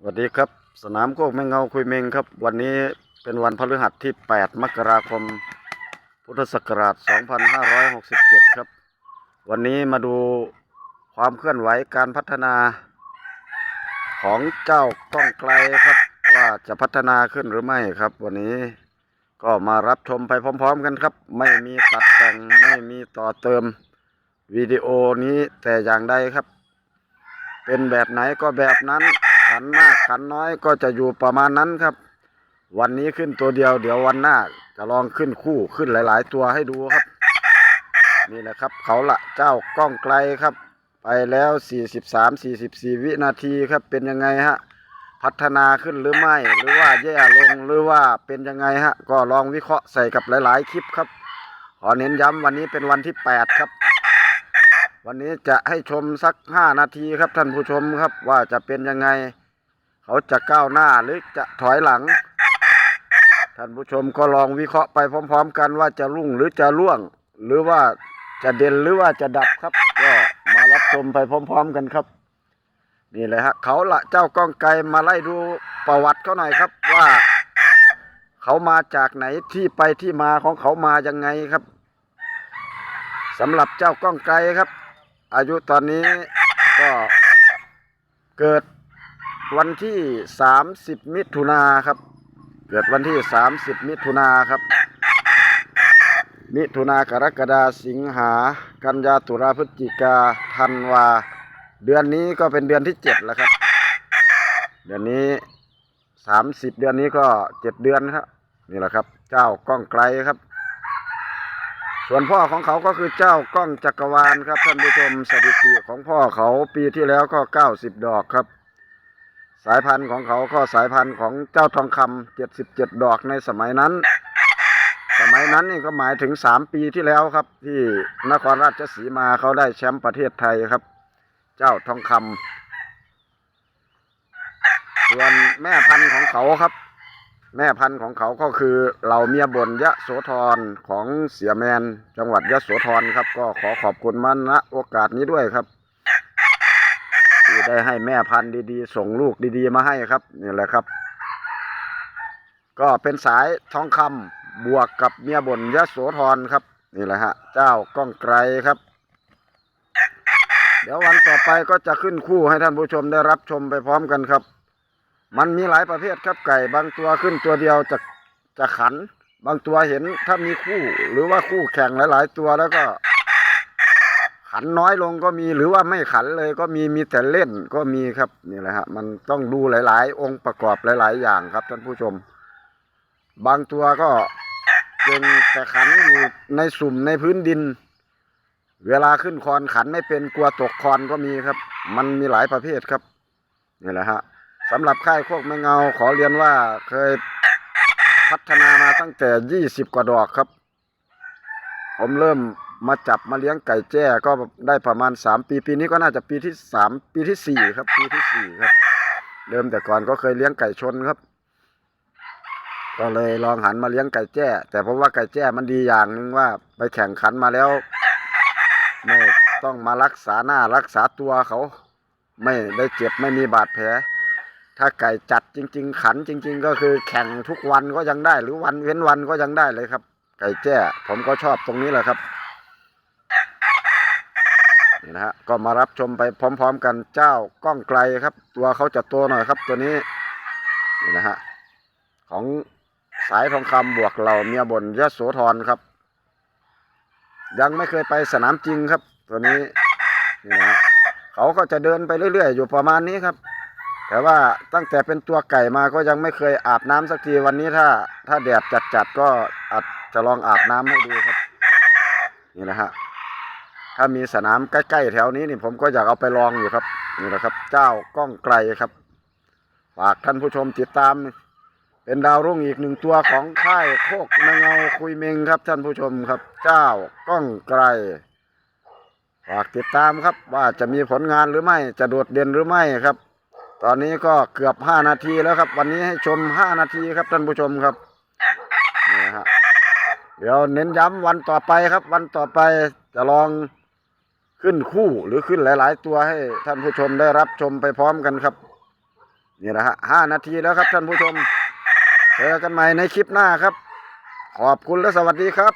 สวัสดีครับ สนามโคกแมงเงาคุยเมงครับ วันนี้เป็นวันพฤหัสที่ 8 มกราคม พุทธศักราช 2567 ครับ วันนี้มาดูความเคลื่อนไหวการพัฒนา ของเจ้าก้องไกลครับ ว่าจะพัฒนาขึ้นหรือไม่ครับ วันนี้ก็มารับชมไปพร้อม ๆ กันครับ ไม่มีตัดแต่งไม่มีต่อเติมวิดีโอนี้แต่อย่างใดครับ เป็นแบบไหนก็แบบนั้น ขันมากขันน้อยก็จะอยู่ประมาณนั้นครับ วันนี้ขึ้นตัวเดียว เดี๋ยววันหน้าจะลองขึ้นคู่ขึ้นหลาย ๆ ตัวให้ดูครับ นี่แหละครับ เขาละเจ้ากล้องไกลครับ ไปแล้ว 43 44 วินาทีครับเป็นยังไงฮะพัฒนาขึ้นหรือไม่ หรือว่าแย่ลงหรือว่าเป็นยังไงฮะ ก็ลองวิเคราะห์ใส่กับหลาย ๆ คลิปครับ ขอเน้นย้ำวันนี้เป็นวันที่ 8 ครับวันนี้จะให้ชมสัก 5 นาทีครับท่านผู้ชมครับว่าจะเป็นยังไง เขาจะก้าวหน้าหรือจะถอยหลัง ท่านผู้ชมก็ลองวิเคราะห์ไปพร้อม ๆ กันว่าจะรุ่งหรือจะร่วง หรือว่าจะเด่นหรือว่าจะดับครับ ก็มารับชมไปพร้อม ๆ กันครับ นี่เลยฮะเขาละเจ้าก้องไกรมาไล่ดูประวัติเขาหน่อยครับว่า เขามาจากไหนที่ไปที่มาของเขามายังไงครับสำหรับเจ้าก้องไกรครับ อายุตอนนี้ก็เกิด วันที่ 30 มิถุนาครับ เกิดวันที่ 30 มิถุนาครับ มิถุนากรกฎาสิงหา กันยาตุลาพฤศจิกาธันวา เดือนนี้ก็เป็นเดือนที่เจ็ดแล้วครับ เดือนนี้สามสิบเดือนนี้ก็เจ็ดเดือนครับนี่แหละครับ เจ้าก้องไกลครับ ส่วนพ่อของเขาก็คือเจ้าก้องจักรวาลครับท่านผู้ชมสถิติของพ่อเขาปีที่แล้วก็เก้าสิบดอกครับ สายพันธุ์ของเขาก็สายพันธุ์ของเจ้าทองคำเจ็ดสิบเจ็ดดอกในสมัยนั้น สมัยนั้นนี่ก็หมายถึงสามปีที่แล้วครับ ที่นครราชสีมาเขาได้แชมป์ประเทศไทยครับ เจ้าทองคำส่วนแม่พันธุ์ของเขาครับ แม่พันธุ์ของเขาก็คือเหล่าเมียบนยะโสธรของเสียแมน จังหวัดยะโสธรครับ ก็ขอขอบคุณมันณโอกาสนี้ด้วยครับ ได้ให้แม่พันธุ์ดีๆ ส่งลูกดีๆมาให้ครับนี่แหละครับ ก็เป็นสายทองคำบวกกับเมียบนยะโสธรครับ นี่แหละฮะ เจ้าก้องไกรครับ เดี๋ยววันต่อไปก็จะขึ้นคู่ให้ท่านผู้ชมได้รับชมไปพร้อมกันครับ มันมีหลายประเภทครับไก่บางตัวขึ้นตัวเดียวจะจะขัน บางตัวเห็นถ้ามีคู่ หรือว่าคู่แข่งหลาย ๆ ตัวแล้วก็ ขันน้อยลงก็มีหรือว่าไม่ขันเลยก็มีมีแต่เล่นก็มีครับนี่แหละฮะมันต้องดูหลาย ๆ องค์ประกอบหลาย ๆ อย่างครับท่านผู้ชม บางตัวก็เป็นแต่ขันอยู่ในสุ่มในพื้นดิน เวลาขึ้นคอนขันไม่เป็นกลัวตกคอนก็มีครับ มันมีหลายประเภทครับนี่แหละฮะสำหรับค่ายโคกแมงเงาขอเรียนว่าเคยพัฒนามาตั้งแต่ยี่สิบกว่าดอกครับ ผมเริ่ม มาจับมาเลี้ยงไก่แจ้ก็ได้ประมาณสามปีปีนี้ก็น่าจะปีที่สามปีที่สี่ครับ ปีที่สี่ครับเริ่มแต่ก่อนก็เคยเลี้ยงไก่ชนครับ ก็เลยลองหันมาเลี้ยงไก่แจ้ แต่ผมว่าไก่แจ้มันดีอย่างหนึ่งว่าไปแข่งขันมาแล้วไม่ต้องมารักษาหน้ารักษาตัวเขา ไม่ได้เจ็บไม่มีบาดแผลถ้าไก่จัดจริง ๆ ขันจริง ๆ ก็คือแข่งทุกวันก็ยังได้ หรือวันเว้นวันก็ยังได้เลยครับ ไก่แจ้ผมก็ชอบตรงนี้แหละครับ นี่นะฮะก็มารับชมไปพร้อม ๆ กันเจ้าก้องไกลครับ ตัวเขาจะโตหน่อยครับตัวนี้นี่นะฮะของสายทองคำบวกเหล่าเมียบนยะโสธรครับ ยังไม่เคยไปสนามจริงครับ ตัวนี้นี่นะฮะเขาก็จะเดินไปเรื่อยๆ อยู่ประมาณนี้ครับ แต่ว่าตั้งแต่เป็นตัวไก่มาก็ยังไม่เคยอาบน้ำสักทีวันนี้ถ้า ถ้าแดดจัดๆก็อาจจะลองอาบน้ำให้ดูครับ นี่นะฮะ ถ้ามีสนามใกล้ๆแถวนี้นี่ผมก็อยากเอาไปลองอยู่ครับนี่แหละครับ เจ้าก้องไกลครับฝากท่านผู้ชมติดตาม เป็นดาวรุ่งอีกหนึ่งตัวของค่ายโคกแมงเงาคุยเมงครับ ท่านผู้ชมครับ เจ้าก้องไกลฝากติดตามครับว่าจะมีผลงานหรือไม่จะโดดเด่นหรือไม่ครับ ตอนนี้ก็เกือบห้านาทีแล้วครับ วันนี้ให้ชมห้านาทีครับท่านผู้ชมครับนี่ฮะเดี๋ยวเน้นย้ำวันต่อไปครับ วันต่อไปจะลอง ขึ้นคู่หรือขึ้นหลาย ๆ ตัวให้ท่านผู้ชมได้รับชมไปพร้อมกันครับ นี่นะฮะห้านาทีแล้วครับท่านผู้ชมเจอกันใหม่ในคลิปหน้าครับ ขอบคุณและสวัสดีครับ